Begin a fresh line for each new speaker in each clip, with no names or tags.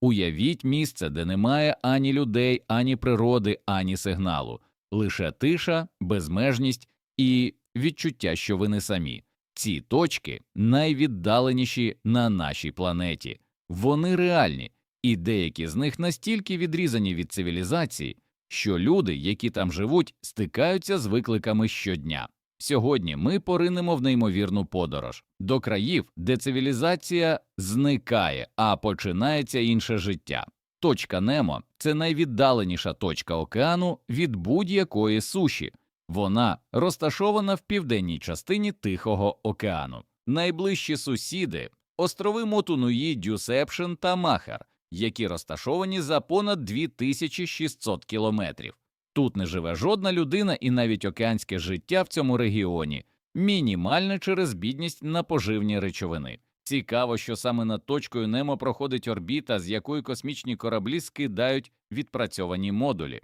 Уявіть місце, де немає ані людей, ані природи, ані сигналу, лише тиша, безмежність і відчуття, що ви не самі. Ці точки найвіддаленіші на нашій планеті. Вони реальні, і деякі з них настільки відрізані від цивілізації, що люди, які там живуть, стикаються з викликами щодня. Сьогодні ми поринемо в неймовірну подорож до країв, де цивілізація зникає, а починається інше життя. Точка Немо це найвіддаленіша точка океану від будь-якої суші. Вона розташована в південній частині Тихого океану. Найближчі сусіди острови Мотунуї, Дюсепшен та Махар, які розташовані за понад 2600 кілометрів. Тут не живе жодна людина, і навіть океанське життя в цьому регіоні мінімальне через бідність на поживні речовини. Цікаво, що саме над точкою Немо проходить орбіта, з якої космічні кораблі скидають відпрацьовані модулі.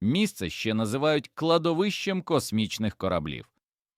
Місце ще називають кладовищем космічних кораблів.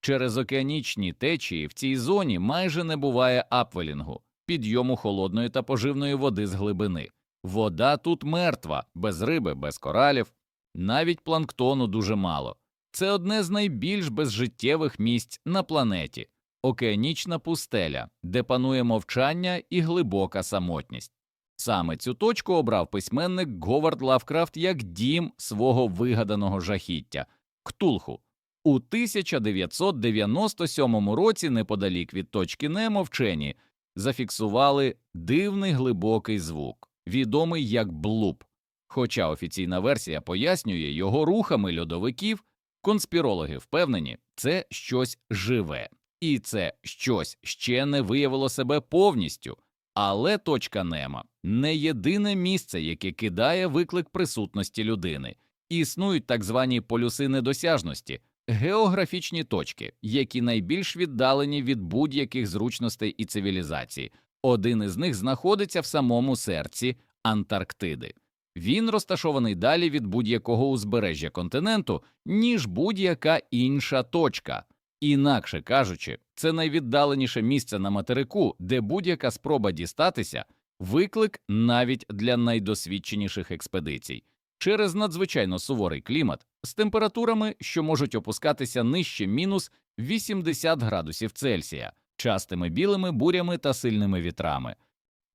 Через океанічні течії в цій зоні майже не буває апвелінгу, підйому холодної та поживної води з глибини. Вода тут мертва, без риби, без коралів, навіть планктону дуже мало. Це одне з найбільш безжиттєвих місць на планеті океанічна пустеля, де панує мовчання і глибока самотність. Саме цю точку обрав письменник Говард Лавкрафт як дім свого вигаданого жахіття Ктулху. У 1997 році, неподалік від точки Немо вчені зафіксували дивний глибокий звук, відомий як блуп. Хоча офіційна версія пояснює його рухами льодовиків, конспірологи впевнені, це щось живе, і це щось ще не виявило себе повністю. Але точка Нема не єдине місце, яке кидає виклик присутності людини. Існують так звані полюси недосяжності, географічні точки, які найбільш віддалені від будь-яких зручностей і цивілізацій. Один із них знаходиться в самому серці Антарктиди. Він розташований далі від будь-якого узбережжя континенту, ніж будь-яка інша точка. Інакше кажучи, це найвіддаленіше місце на материку, де будь-яка спроба дістатися виклик навіть для найдосвідченіших експедицій. Через надзвичайно суворий клімат з температурами, що можуть опускатися нижче мінус 80 градусів Цельсія, частими білими бурями та сильними вітрами.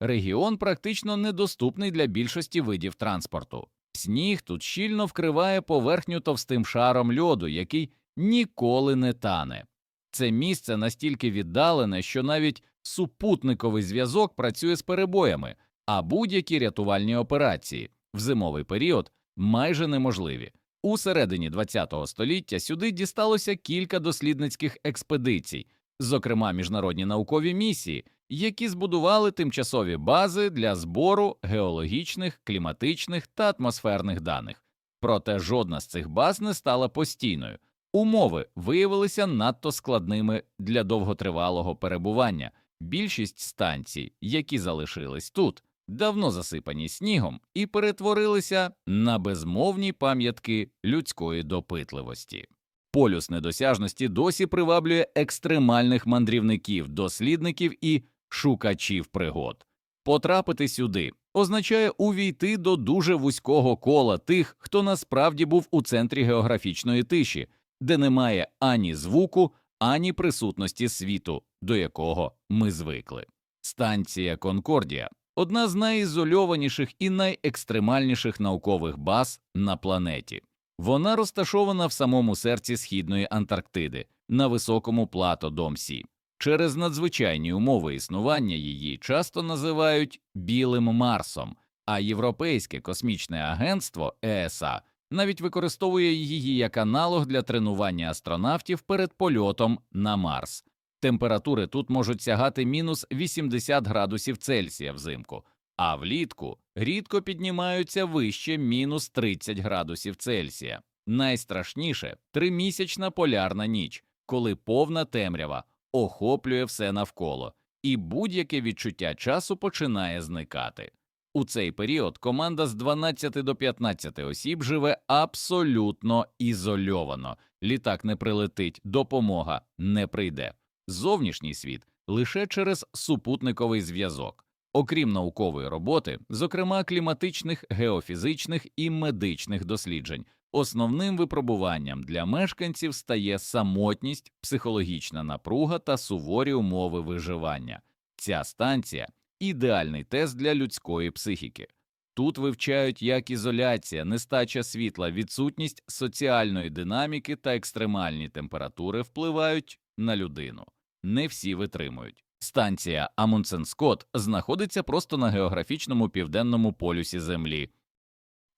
Регіон практично недоступний для більшості видів транспорту. Сніг тут щільно вкриває поверхню товстим шаром льоду, який ніколи не тане. Це місце настільки віддалене, що навіть супутниковий зв'язок працює з перебоями, а будь-які рятувальні операції в зимовий період майже неможливі. У середині ХХ століття сюди дісталося кілька дослідницьких експедицій, зокрема міжнародні наукові місії, які збудували тимчасові бази для збору геологічних, кліматичних та атмосферних даних. Проте жодна з цих баз не стала постійною. Умови виявилися надто складними для довготривалого перебування. Більшість станцій, які залишились тут, давно засипані снігом і перетворилися на безмовні пам'ятки людської допитливості. Полюс недосяжності досі приваблює екстремальних мандрівників, дослідників і шукачів пригод. Потрапити сюди означає увійти до дуже вузького кола тих, хто насправді був у центрі географічної тиші, де немає ані звуку, ані присутності світу, до якого ми звикли. Станція Конкордія одна з найізольованіших і найекстремальніших наукових баз на планеті. Вона розташована в самому серці східної Антарктиди на високому плато Домсі. Через надзвичайні умови існування її часто називають Білим Марсом, а Європейське космічне агентство ЕСА навіть використовує її як аналог для тренування астронавтів перед польотом на Марс. Температури тут можуть сягати мінус 80 градусів Цельсія взимку, а влітку рідко піднімаються вище мінус 30 градусів Цельсія. Найстрашніше тримісячна полярна ніч, коли повна темрява охоплює все навколо, і будь-яке відчуття часу починає зникати. У цей період команда з 12 до 15 осіб живе абсолютно ізольовано. Літак не прилетить, допомога не прийде. Зовнішній світ лише через супутниковий зв'язок. Окрім наукової роботи, зокрема кліматичних, геофізичних і медичних досліджень, основним випробуванням для мешканців стає самотність, психологічна напруга та суворі умови виживання. Ця станція ідеальний тест для людської психіки. Тут вивчають, як ізоляція, нестача світла, відсутність соціальної динаміки та екстремальні температури впливають на людину. Не всі витримують. Станція Амундсен-Скотт знаходиться просто на географічному південному полюсі Землі.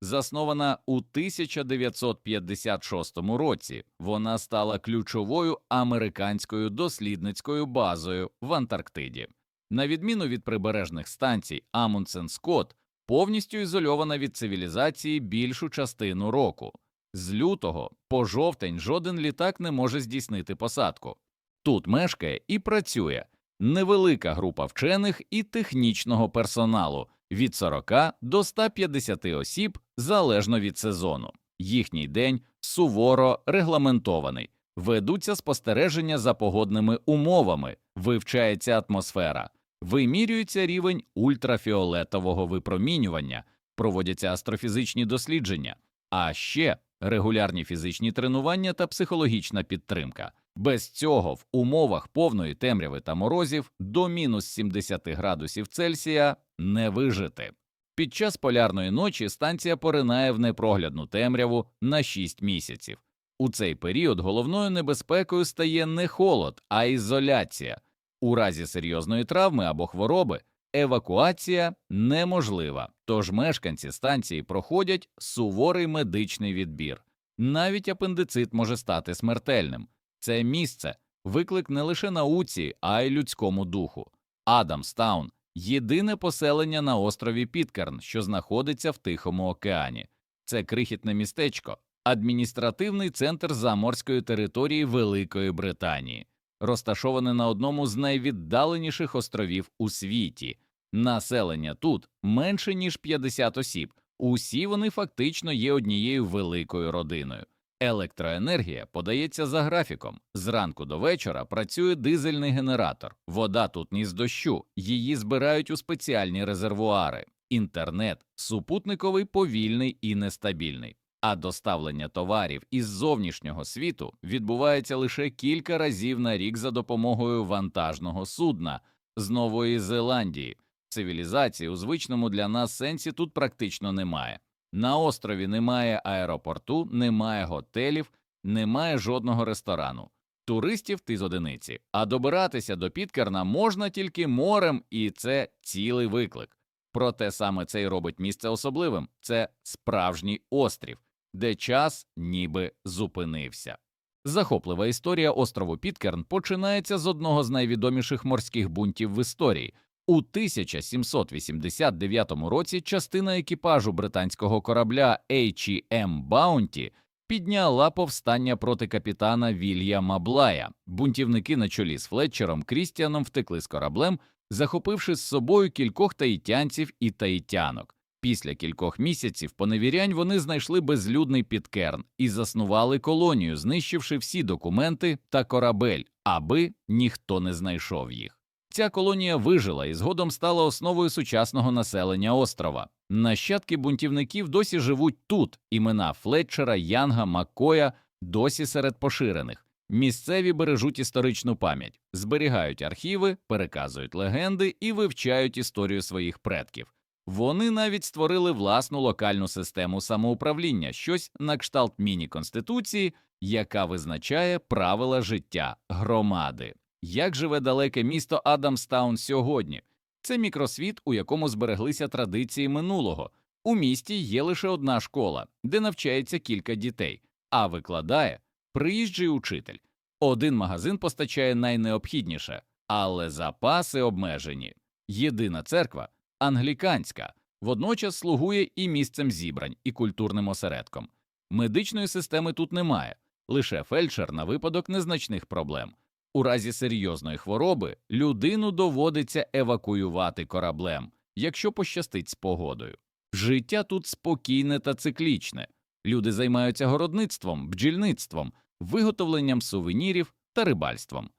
Заснована у 1956 році, вона стала ключовою американською дослідницькою базою в Антарктиді. На відміну від прибережних станцій, Амундсен-Скотт повністю ізольована від цивілізації більшу частину року. З лютого по жовтень жоден літак не може здійснити посадку. Тут мешкає і працює невелика група вчених і технічного персоналу від 40 до 150 осіб залежно від сезону. Їхній день суворо регламентований. Ведуться спостереження за погодними умовами, вивчається атмосфера, вимірюється рівень ультрафіолетового випромінювання, проводяться астрофізичні дослідження, а ще регулярні фізичні тренування та психологічна підтримка. Без цього в умовах повної темряви та морозів до мінус 70 градусів Цельсія не вижити. Під час полярної ночі станція поринає в непроглядну темряву на 6 місяців. У цей період головною небезпекою стає не холод, а ізоляція. У разі серйозної травми або хвороби евакуація неможлива, тож мешканці станції проходять суворий медичний відбір. Навіть апендицит може стати смертельним. Це місце виклик не лише науці, а й людському духу. Адамстаун єдине поселення на острові Підкерн, що знаходиться в Тихому океані. Це крихітне містечко, адміністративний центр заморської території Великої Британії, розташоване на одному з найвіддаленіших островів у світі. Населення тут менше ніж 50 осіб. Усі вони фактично є однією великою родиною. Електроенергія подається за графіком. Зранку до вечора працює дизельний генератор. Вода тут ні з дощу, її збирають у спеціальні резервуари. Інтернет супутниковий повільний і нестабільний. А доставлення товарів із зовнішнього світу відбувається лише кілька разів на рік за допомогою вантажного судна з Нової Зеландії. Цивілізації у звичному для нас сенсі тут практично немає. На острові немає аеропорту, немає готелів, немає жодного ресторану. Туристів ти з одиниці, а добиратися до Підкерна можна тільки морем, і це цілий виклик. Проте саме це й робить місце особливим це справжній острів, де час ніби зупинився. Захоплива історія острову Підкерн починається з одного з найвідоміших морських бунтів в історії. У 1789 році частина екіпажу британського корабля H.E.M. Bounty підняла повстання проти капітана Вільяма Блая. Бунтівники на чолі з Флетчером Крістіаном втекли з кораблем, захопивши з собою кількох таїтянців і таїтянок. Після кількох місяців поневірянь вони знайшли безлюдний підкерн і заснували колонію, знищивши всі документи та корабель, аби ніхто не знайшов їх. Ця колонія вижила і згодом стала основою сучасного населення острова. Нащадки бунтівників досі живуть тут. Імена Флетчера, Янга, Маккоя досі серед поширених. Місцеві бережуть історичну пам'ять, зберігають архіви, переказують легенди і вивчають історію своїх предків. Вони навіть створили власну локальну систему самоуправління, щось на кшталт міні-конституції, яка визначає правила життя громади. Як живе далеке місто Адамстаун сьогодні? Це мікросвіт, у якому збереглися традиції минулого. У місті є лише одна школа, де навчається кілька дітей, а викладає приїжджий учитель. Один магазин постачає найнеобхідніше, але запаси обмежені. Єдина церква англіканська, водночас слугує і місцем зібрань, і культурним осередком. Медичної системи тут немає, лише фельдшер на випадок незначних проблем. У разі серйозної хвороби людину доводиться евакуювати кораблем, якщо пощастить з погодою. Життя тут спокійне та циклічне. Люди займаються городництвом, бджільництвом, виготовленням сувенірів та рибальством.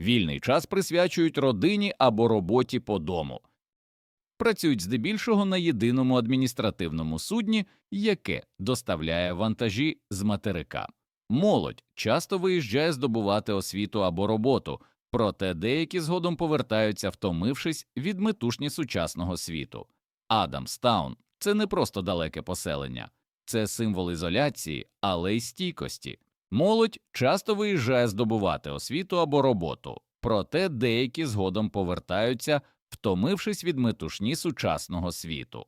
Вільний час присвячують родині або роботі по дому. працюють здебільшого на єдиному адміністративному судні, яке доставляє вантажі з материка. Молодь часто виїжджає здобувати освіту або роботу, проте деякі згодом повертаються, втомившись від метушні сучасного світу. Адамстаун – це не просто далеке поселення, це символ ізоляції, але й стійкості. Молодь часто виїжджає здобувати освіту або роботу, проте деякі згодом повертаються, втомившись від метушні сучасного світу.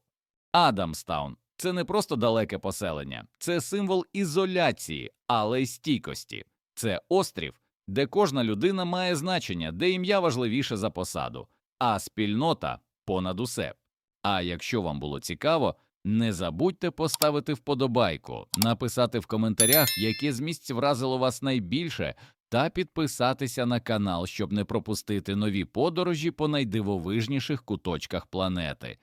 Адамстаун – це не просто далеке поселення, це символ ізоляції, але й стійкості. Це острів, де кожна людина має значення, де ім'я важливіше за посаду, а спільнота понад усе. А якщо вам було цікаво, не забудьте поставити вподобайку, написати в коментарях, яке з місць вразило вас найбільше, та підписатися на канал, щоб не пропустити нові подорожі по найдивовижніших куточках планети.